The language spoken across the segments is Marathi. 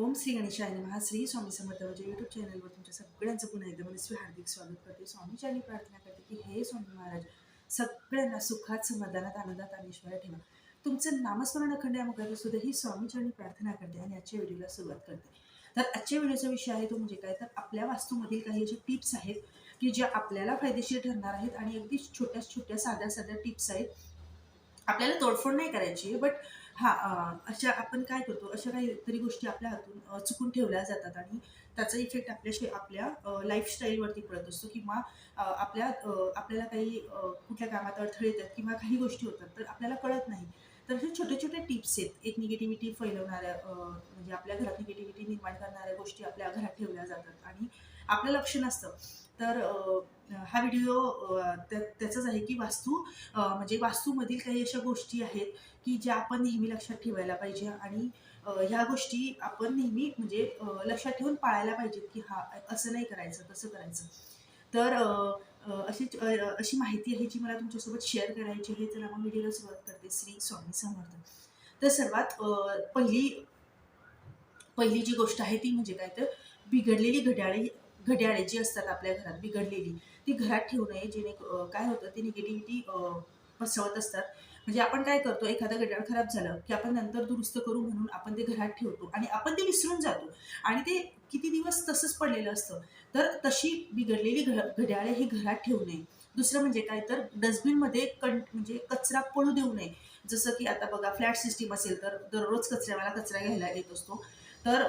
ओम श्री गणेशाय नमः. श्री स्वामी समर्थ माझ्या यूट्यूब चॅनलवर तुमच्या सगळ्यांचं पुन्हा एकदा मनस्वी हार्दिक स्वागत करते. स्वामीच्यांनी प्रार्थना करते की हे स्वामी महाराज सगळ्यांना सुखात समाधानात आनंदात आणि ईश्वर ठेवा. तुमचं नामस्मरण अखंड या मुखात सुद्धा ही स्वामीच्यांनी प्रार्थना करते आणि आजच्या व्हिडिओला सुरुवात करते. तर आजच्या व्हिडिओचा विषय आहे तो म्हणजे काय? तर आपल्या वास्तूमधील काही जे टिप्स आहेत की ज्या आपल्याला फायदेशीर ठरणार आहेत आणि अगदी छोट्या छोट्या साध्या साध्या टिप्स आहेत. आपल्याला तोडफोड नाही करायची बट हा अशा आपण काय करतो अशा काहीतरी गोष्टी आपल्या हातून चुकून ठेवल्या जातात आणि त्याचा इफेक्ट आपल्याशी आपल्या लाईफस्टाईलवरती पडत असतो किंवा आपल्या आपल्याला काही कुठल्या कामात अडथळे येतात किंवा काही गोष्टी होतात तर आपल्याला कळत नाही. तर हे छोटे छोटे टिप्स आहेत. एक निगेटिव्हिटी फैलवणाऱ्या म्हणजे आपल्या घरात निगेटिव्हिटी निर्माण करणाऱ्या गोष्टी आपल्या घरात ठेवल्या जातात आणि आपलं लक्ष नसतं. तर हा व्हिडिओ त्याचाच आहे की वास्तू म्हणजे वास्तूमधील काही अशा गोष्टी आहेत की ज्या आपण नेहमी लक्षात ठेवायला पाहिजे आणि ह्या गोष्टी आपण नेहमी म्हणजे लक्षात ठेवून पाळायला पाहिजेत की हा असं नाही करायचं तसं करायचं. तर अशी अशी माहिती आहे जी मला तुमच्यासोबत शेअर करायची आहे तर मग व्हिडिओला सुरुवात करते. श्री स्वामी समर्थ. तर सर्वात पहिली पहिली जी गोष्ट आहे ती म्हणजे काय? तर बिघडलेली घड्याळे घड्याळे जी असतात आपल्या घरात बिघडलेली ती घरात ठेवू नये. जेणे काय होतं ती निगेटिव्हिटी पसरवत असतात. म्हणजे आपण काय करतो एखादं घड्याळ खराब झालं की आपण नंतर दुरुस्त करू म्हणून आपण ते घरात ठेवतो आणि आपण ते विसरून जातो. आणि ते किती दिवस तसंच पडलेलं असतं. तर तशी बिघडलेली घ घड्याळे ही घरात ठेवू नये. दुसरं म्हणजे काय? तर डस्टबिनमध्ये कं म्हणजे कचरा पळू देऊ नये. जसं की आता बघा फ्लॅट सिस्टीम असेल तर दररोज कचऱ्यावाला कचरा घ्यायला येत असतो. तर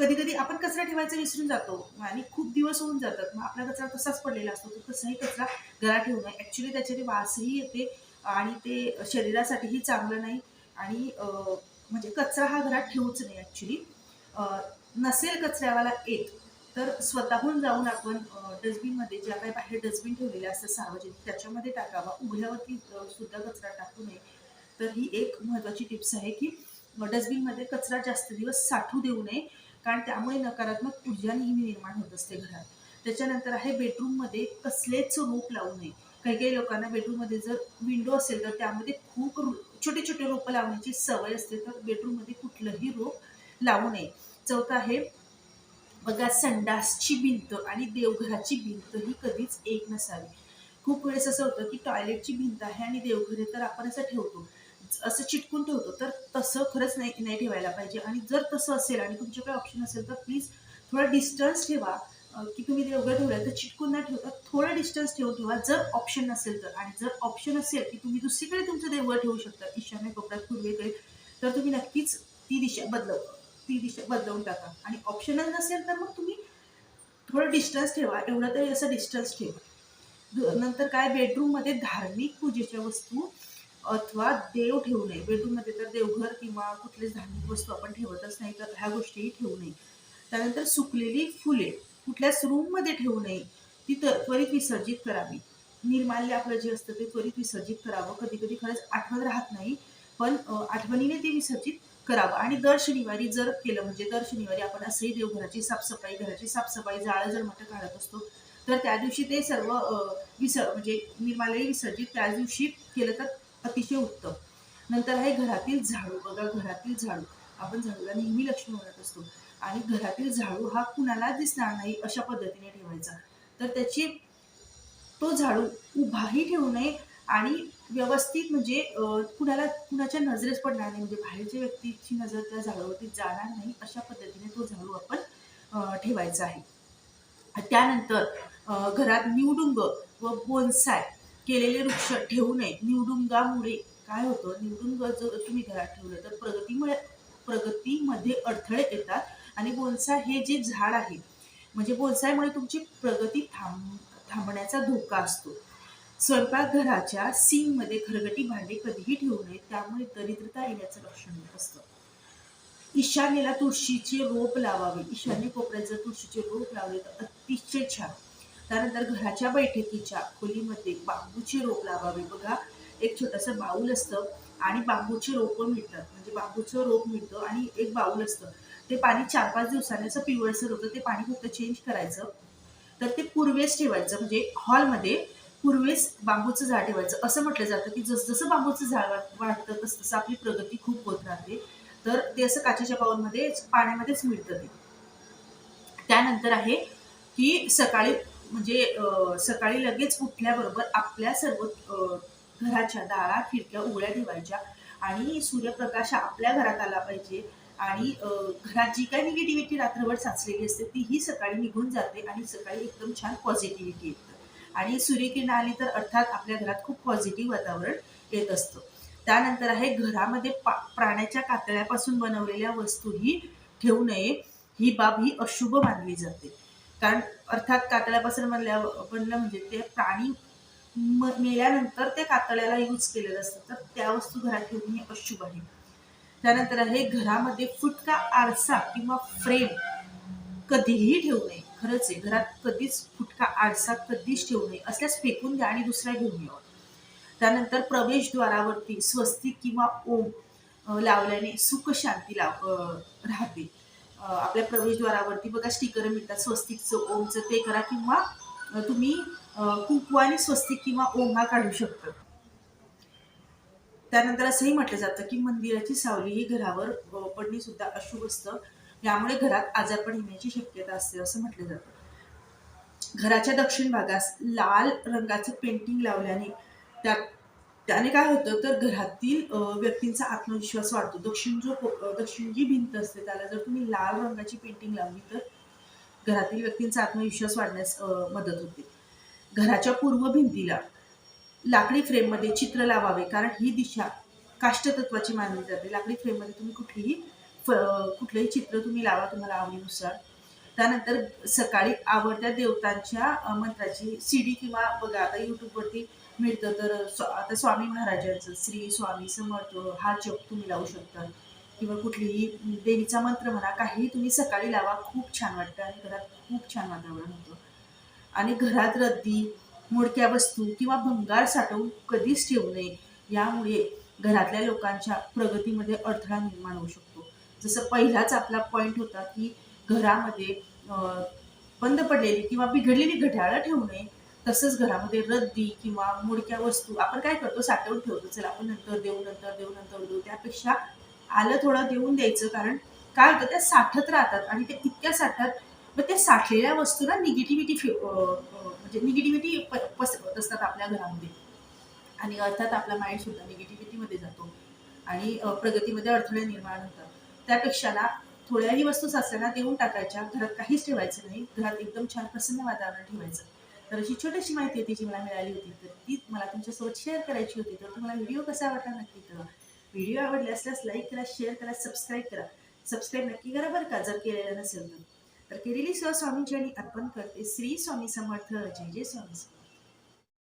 कधी कधी आपण कचरा ठेवायचा विसरून जातो आणि खूप दिवस होऊन जातात. मग आपला कचरा तसाच पडलेला असतो. तर तसाही कचरा घरात ठेवू नये ॲक्च्युली त्याच्याने वासही येते आणि ते शरीरासाठीही चांगलं नाही आणि म्हणजे कचरा हा घरात ठेवूच नाही ॲक्च्युली नसेल कचऱ्यावाला येत तर स्वतःहून जाऊन आपण डस्टबिनमध्ये ज्या काही बाहेर डस्टबिन ठेवलेले असतात सार्वजनिक त्याच्यामध्ये टाकावा. उघड्यावरती सुद्धा कचरा टाकू नये. तर ही एक महत्त्वाची टिप्स आहे की डस्टबिनमध्ये कचरा जास्त दिवस साठू देऊ नये. कारण त्यामुळे नकारात्मक ऊर्जा नेहमी निर्माण होत असते घरात. त्याच्यानंतर आहे बेडरूममध्ये कसलेच रोप लावू नये. काही काही लोकांना बेडरूममध्ये जर विंडो असेल तर त्यामध्ये खूप छोटे छोटे रोपं लावण्याची सवय असते तर बेडरूममध्ये कुठलंही रोप लावू नये. चौथं आहे बघा संडासची भिंत आणि देवघराची भिंत ही कधीच एक नसावी. खूप वेळेस असं होतं की टॉयलेटची भिंत आहे आणि देवघरे तर आपण असं ठेवतो. असं चिटकून ठेवतो. तर तसं खरंच नाही नाही ठेवायला पाहिजे. आणि जर तसं असेल आणि तुमच्याकडे ऑप्शन असेल तर प्लीज थोडा डिस्टन्स ठेवा. की तुम्ही देवघर ठेवलं तर चिटकून न ठेवता थोडं डिस्टन्स ठेवून ठेवा जर ऑप्शन नसेल तर. आणि जर ऑप्शन असेल की तुम्ही दुसरीकडे तुमचं देवघर ठेवू शकता ईशान्य कोपऱ्यात पूर्वेकडे तर तुम्ही नक्कीच ती दिशा बदलव ती दिशा बदलवून टाका. आणि ऑप्शनच नसेल तर मग तुम्ही थोडं डिस्टन्स ठेवा. एवढं तरी असं डिस्टन्स ठेवा. नंतर काय? बेडरूममध्ये धार्मिक पूजेच्या वस्तू अथवा देव ठेवू नये. बेडरूममध्ये तर देवघर किंवा कुठलीच धार्मिक वस्तू आपण ठेवतच नाही तर ह्या गोष्टीही ठेवू नये. त्यानंतर सुकलेली फुले कुठल्याच रूममध्ये ठेवू नये. ती तर त्वरित विसर्जित करावी. निर्माल्य आपलं जे असतं ते त्वरित विसर्जित करावं. कधी कधी खरंच आठवण राहत नाही पण आठवणीने ते विसर्जित करावं. आणि दर शनिवारी जर केलं म्हणजे दर शनिवारी आपण असंही देवघराची साफसफाई घराची साफसफाई जाळं जर मोठं काढत असतो तर त्या दिवशी ते सर्व अं, विसर म्हणजे निर्मालय विसर्जित. त्या दिवशी केलं तर अतिशय उत्तम. नंतर आहे घरातील झाडू. बघा घरातील झाडू. आपण झाडूला नेहमी लक्ष्मी म्हणत असतो. आणि घरातील झाडू हा कुणाला दिसणार नाही अशा पद्धतीने ठेवायचा. तर त्याची तो झाडू उभाही ठेवू नये आणि व्यवस्थित म्हणजे कुणाला कुणाच्या नजरेस पडणार नाही. म्हणजे बाहेरच्या व्यक्तीची नजर त्या झाडावरती जाणार नाही अशा पद्धतीने तो झाडू आपण ठेवायचा आहे. त्यानंतर घरात निवडुंग व बोनसाय केलेले वृक्ष ठेवू नये. निवडुंगामुळे काय होतं? निवडुंग जर तुम्ही घरात ठेवलं तर प्रगतीमुळे प्रगतीमध्ये अडथळे येतात. आणि बोलसा हे जे झाड आहे म्हणजे बोनसायमुळे तुमची प्रगती थांब थांबण्याचा धोका असतो. स्वयंपाकघराच्या सिंगमध्ये खरगटी भांडे कधीही ठेवू नये. त्यामुळे दरिद्रता येण्याचं लक्षण होत असतं. ईशान्येला तुळशीचे रोप लावावे. ईशान्य कोपऱ्यात जर तुळशीचे रोप लावले तर अतिशय छान. त्यानंतर घराच्या बैठकीच्या खोलीमध्ये बांबूचे रोप लावावे. बघा एक छोटंसं बाऊल असतं आणि बांबूचे रोपं मिळतात. म्हणजे बांबूचं रोप मिळतं आणि एक बाऊल असतं. ते पाणी चार पाच दिवसांनी असं पिवळसर होतं. ते पाणी फक्त चेंज करायचं. तर ते पूर्वेस ठेवायचं. म्हणजे हॉलमध्ये पूर्वेस बांबूचं झाड ठेवायचं. असं म्हटलं जातं की जसजसं बांबूचं झाड वाढतं तसतसं आपली प्रगती खूप होत राहते. तर ते असं काचेच्या बाउलमध्ये पाण्यामध्येच मिळतं ते. त्यानंतर आहे की सकाळी म्हणजे सकाळी लगेच उठल्याबरोबर आपल्या सर्व घराच्या दारा खिडक्या उघड्या ठेवायच्या आणि सूर्यप्रकाश आपल्या घरात आला पाहिजे आणि घरात जी काही निगेटिव्हिटी रात्रभर साचलेली असते तीही सकाळी निघून जाते आणि सकाळी एकदम छान पॉझिटिव्हिटी येते. आणि सूर्यकिरण आली तर अर्थात आपल्या घरात खूप पॉझिटिव्ह वातावरण येत असतं. त्यानंतर आहे घरामध्ये पा प्राण्याच्या कातळ्यापासून बनवलेल्या वस्तूही ठेवू नये. ही बाब ही अशुभ मानली जाते. कारण अर्थात कातळ्यापासून बनल्या बनलं म्हणजे ते प्राणी म- मेल्यानंतर त्या कातळ्याला यूज केलेलं असतं. तर त्या वस्तू घरात ठेवणे हे अशुभ आहे. त्यानंतर आहे घरामध्ये फुटका आरसा किंवा फ्रेम कधीही ठेवू नये. खरंच आहे घरात कधीच फुटका आरसा कधीच ठेवू नये. असल्यास फेकून द्या आणि दुसरा घेऊन यावं. त्यानंतर प्रवेशद्वारावरती स्वस्तिक किंवा ओम लावल्याने सुख शांती लाव राहते. आपल्या प्रवेशद्वारावरती बघा स्टिकर मिळतात स्वस्तिकचं ओमचं ते करा किंवा तुम्ही अ, आणि स्वस्तिक किंवा ओम हा काढू शकता. त्यानंतर असंही म्हटलं जातं की मंदिराची सावली ही घरावर पडणी पडणे सुद्धा अशुभ असतं. यामुळे घरात आजारपण येण्याची शक्यता असते असं म्हटलं जातं. घराच्या दक्षिण भागास लाल रंगाचं पेंटिंग लावल्याने त्यात त्याने काय होतं तर घरातील व्यक्तींचा आत्मविश्वास वाढतो. दक्षिण जो दक्षिण जी भिंत असते त्याला जर तुम्ही लाल रंगाची पेंटिंग लावली तर घरातील व्यक्तींचा आत्मविश्वास वाढण्यास मदत होते. घराच्या पूर्व भिंतीला लाकडी फ्रेममध्ये चित्र लावावे कारण ही दिशा काष्टतत्वाची मानली जाते. लाकडी फ्रेममध्ये तुम्ही कुठलीही फ- कुठलंही चित्र तुम्ही लावा तुम्हाला आवडीनुसार. त्यानंतर सकाळी आवडत्या देवतांच्या मंत्राची मंत्राची सीडी किंवा बघा आता यूट्यूबवरती मिळतं तर स्व- आता स्वामी महाराजांचं श्री स्वामी समर्थ हा जप तुम्ही लावू शकता. किंवा कुठलीही देवीचा मंत्र म्हणा काहीही तुम्ही सकाळी लावा खूप छान वाटतं आणि घरात खूप छान वातावरण होतं. आणि घरात रद्दी मोडक्या वस्तू किंवा भंगार साठवून कधीच ठेवू नये यामुळे घरातल्या लोकांच्या प्रगतीमध्ये अडथळा निर्माण होऊ शकतो. जसं पहिलाच आपला पॉईंट होता की घरामध्ये बंद पडलेली किंवा बिघडलेली घड्याळं ठेवू नये तसंच घरामध्ये रद्दी किंवा मोडक्या वस्तू आपण काय करतो? साठवून ठेवतो. चला आपण नंतर देऊ नंतर देऊ नंतर देऊ. त्यापेक्षा आलं थोडं देऊन द्यायचं. कारण काय होतं? त्या साठत राहतात आणि ते इतक्या साठतात मग त्या साठलेल्या वस्तूला निगेटिव्हिटी म्हणजे निगेटिव्हिटी पसरत असतात आपल्या घरामध्ये. आणि अर्थात आपला माइंड सुद्धा निगेटिव्हिटीमध्ये जातो. आणि प्रगतीमध्ये अडथळे निर्माण होतात. त्यापेक्षा ना थोड्याही वस्तू सासऱ्यांना देऊन टाकायच्या घरात काहीच ठेवायचं नाही घरात एकदम छान प्रसन्न वातावरण ठेवायचं. तर अशी छोटीशी माहिती होती जी मला मिळाली होती तर ती मला तुमच्यासोबत शेअर करायची होती. तर तुम्हाला व्हिडिओ कसा वाटला नक्की करा व्हिडिओ आवडले असल्यास लाईक करा शेअर करा सबस्क्राईब करा. सबस्क्राईब नक्की करा बरं का जर केलेलं नसेल तर. केलेली सेवा स्वामींची आणि अर्पण करते श्री स्वामी समर्थ. जय जय स्वामी समर्थ.